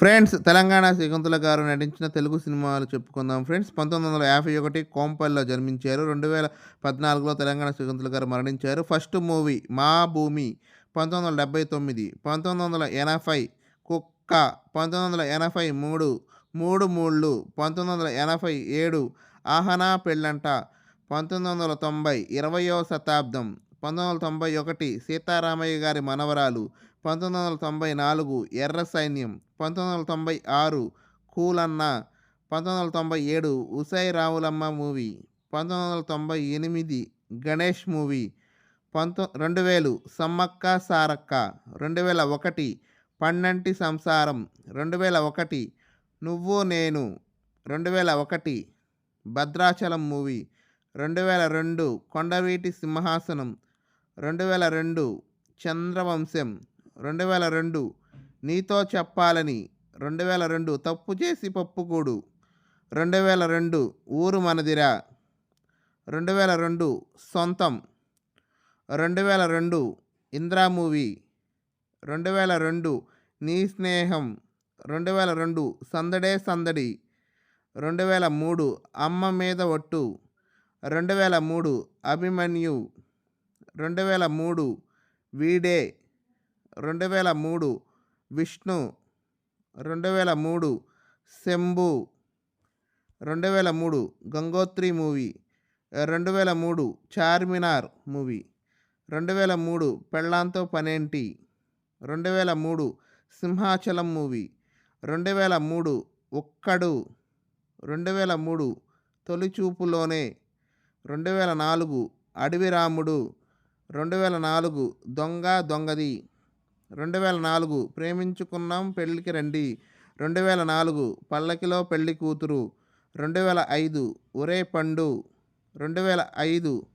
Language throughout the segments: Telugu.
ఫ్రెండ్స్ తెలంగాణ శకుంతల గారు నటించిన తెలుగు సినిమాలు చెప్పుకుందాం. ఫ్రెండ్స్ పంతొమ్మిది వందల యాభై ఒకటి కోంపల్లిలో జన్మించారు. రెండు వేల పద్నాలుగులో తెలంగాణ శకుంతల గారు మరణించారు. ఫస్ట్ మూవీ మా భూమి పంతొమ్మిది వందల డెబ్బై తొమ్మిది పంతొమ్మిది వందల ఎనభై కుక్క పంతొమ్మిది వందల ఎనభై మూడు మూడు మూళ్ళు పంతొమ్మిది వందల ఎనభై ఏడు ఆహనా పెళ్ళంట పంతొమ్మిది వందల తొంభై ఇరవయో శతాబ్దం పంతొమ్మిది వందల తొంభై ఒకటి సీతారామయ్య గారి మనవరాలు పంతొమ్మిది వందల తొంభై నాలుగు ఎర్ర సైన్యం పంతొమ్మిది వందల తొంభై ఆరు కూలన్న పంతొమ్మిది వందల తొంభై ఏడు ఉసై రావులమ్మ మూవీ పంతొమ్మిది వందల తొంభై ఎనిమిది గణేష్ మూవీ పంతొ రెండు వేలు సమ్మక్క సారక్క రెండు వేల ఒకటి పన్నెంటి సంసారం రెండు వేల ఒకటి నువ్వు నేను రెండు వేల ఒకటి భద్రాచలం మూవీ రెండు వేల రెండు కొండవీటి సింహాసనం రెండు వేల రెండు చంద్రవంశం రెండు వేల రెండు. నీతో చెప్పాలని. రెండు వేల రెండు. తప్పు చేసి పప్పుకూడు రెండు వేల రెండు. ఊరు మనదిరా. రెండు వేల రెండు. సొంతం. రెండు వేల రెండు. ఇంద్రా మూవీ. రెండు వేల రెండు. నీ స్నేహం. రెండు వేల రెండు. సందడే సందడి. రెండు వేల మూడు. అమ్మ మీద ఒట్టు. రెండు వేల మూడు. అభిమన్యు. రెండు వేల మూడు. వీడే. రెండు వేల మూడు విష్ణు రెండు వేల మూడు శంభు రెండు వేల మూడు గంగోత్రి మూవీ రెండు వేల మూడు చార్మినార్ మూవీ రెండు వేల మూడు పెళ్ళాంతో పనేంటి రెండు వేల మూడు సింహాచలం మూవీ రెండు వేల మూడు ఒక్కడు రెండు వేల మూడు తొలిచూపులోనే రెండు వేల నాలుగు అడవి రాముడు రెండు వేల నాలుగు దొంగ దొంగది రెండు వేల నాలుగు ప్రేమించుకున్నాం పెళ్ళికి రండి. రెండు వేల నాలుగు పల్లకిలో పెళ్ళి కూతురు. రెండు వేల ఐదు ఒరే పండు. రెండు వేల ఐదు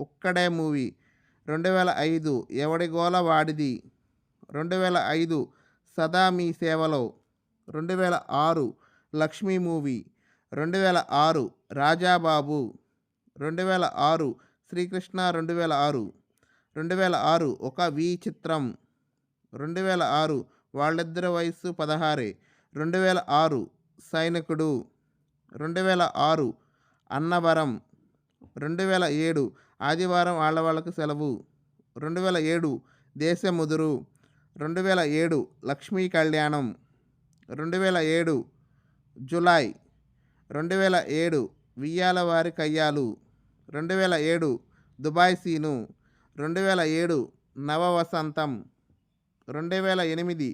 ఒక్కడే మూవీ. రెండు వేల ఐదు ఎవడి గోల వాడిది. రెండు వేల ఐదు సదా మీ సేవలో. రెండు వేల ఆరు లక్ష్మీ మూవీ. రెండు వేల ఆరు రాజాబాబు. రెండు వేల ఆరు శ్రీకృష్ణ రెండు వేల ఆరు. రెండు వేల ఆరు ఒక వి చిత్రం. రెండు వేల ఆరు వాళ్ళిద్దరి వయస్సు పదహారే. రెండు వేల ఆరు సైనికుడు. రెండు వేల ఆరు అన్నవరం. రెండు వేల ఏడు ఆదివారం ఆడవాళ్ళకు సెలవు. రెండు వేల ఏడు దేశముదురు. రెండు వేల ఏడు లక్ష్మీ కళ్యాణం. రెండు వేల ఏడు జులై. రెండు వేల ఏడు వియ్యాల వారి కయ్యాలు. రెండు వేల ఏడు దుబాయ్ సీను. రెండు వేల ఏడు నవ వసంతం రెండు వేల ఎనిమిది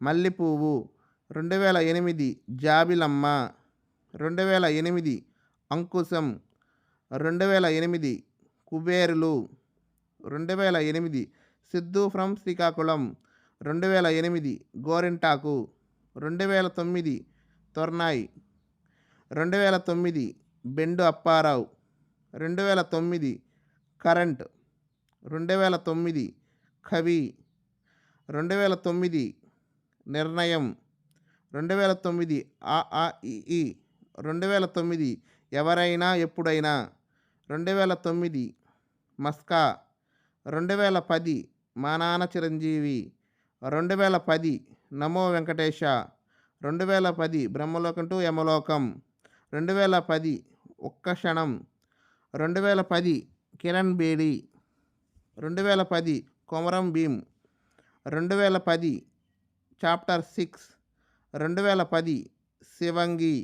మల్లెపువ్వు రెండు వేల ఎనిమిది జాబిలమ్మ రెండు వేల ఎనిమిది అంకుశం రెండు వేల ఎనిమిది కుబేరులు రెండు వేల ఎనిమిది సిద్ధు ఫ్రమ్ శ్రీకాకుళం రెండు వేల ఎనిమిది గోరింటాకు రెండు వేల తొమ్మిది తొర్నాయ్ రెండు వేల తొమ్మిది బెండు అప్పారావు రెండు వేల తొమ్మిది కరెంట్ రెండు వేల తొమ్మిది కవి రెండు వేల తొమ్మిది నిర్ణయం. రెండు వేల తొమ్మిది ఆ ఆ ఈ రెండు వేల తొమ్మిది ఎవరైనా ఎప్పుడైనా. రెండు వేల తొమ్మిది మస్కా. రెండు వేల పది మా నాన్న చిరంజీవి. రెండు వేల పది నమో వెంకటేశ. రెండు వేల పది బ్రహ్మలోకం టు యమలోకం. రెండు వేల పది ఒక్క క్షణం. రెండు వేల పది కిరణ్ బేడి. రెండు వేల పది కొమరం భీమ్. రెండు వేల పది చాప్టర్ సిక్స్ రెండు వేల పది శివంగి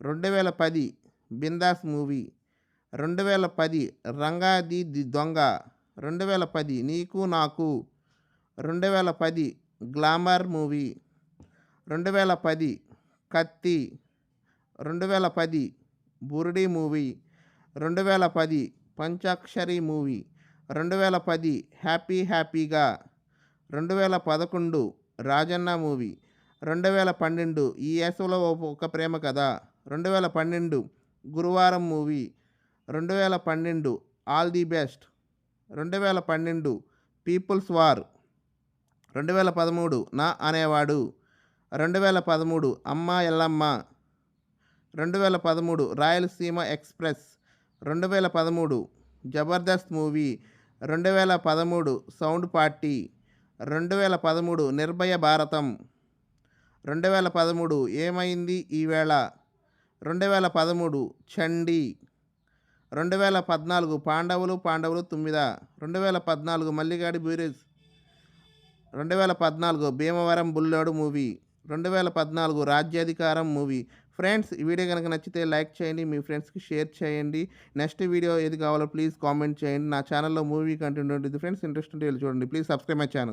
రెండు వేల పది బిందాస్ మూవీ రెండు వేల పది రంగాది ది దొంగ రెండు వేల పది నీకు నాకు రెండు వేల పది గ్లామర్ మూవీ రెండు వేల పది కత్తి రెండు వేల పది బురుడి మూవీ రెండు వేల పది పంచాక్షరి మూవీ రెండు వేల పది హ్యాపీ హ్యాపీగా రెండు వేల పదకొండు రాజన్న మూవీ రెండు వేల పన్నెండు ఈ వేసవిలో ఒక ప్రేమ కథ రెండు వేల పన్నెండు గురువారం మూవీ రెండు వేల పన్నెండు ఆల్ ది బెస్ట్ రెండు వేల పన్నెండు పీపుల్స్ వార్ రెండు వేల పదమూడు నా అనేవాడు రెండు వేల పదమూడు అమ్మ ఎల్లమ్మ రెండు వేల పదమూడు రాయలసీమ ఎక్స్ప్రెస్ రెండు వేల పదమూడు జబర్దస్త్ మూవీ రెండు వేల పదమూడు సౌండ్ పార్టీ రెండు వేల పదమూడు నిర్భయ భారతం. రెండు వేల పదమూడు ఏమైంది ఈవేళ? రెండు వేల పదమూడు చండీ. రెండు వేల పద్నాలుగు పాండవులు పాండవులు తొమ్మిద. రెండు వేల పద్నాలుగు మల్లిగాడి బ్యూరేజ్ రెండు వేల పద్నాలుగు భీమవరం బుల్లోడు మూవీ. రెండు వేల పద్నాలుగు రాజ్యాధికారం మూవీ. ఫ్రెండ్స్ ఈ వీడియో కనుక నచ్చితే లైక్ చేయండి మీ ఫ్రెండ్స్కి షేర్ చేయండి. నెక్స్ట్ వీడియో ఏది కావాలో ప్లీజ్ కామెంట్ చేయండి. నా ఛానల్లో మూవీ కంటెంట్ ఉంటుంది. ఫ్రెండ్స్ ఇంట్రెస్ట్ ఉంటే వెళ్ళి చూడండి. Please subscribe my channel.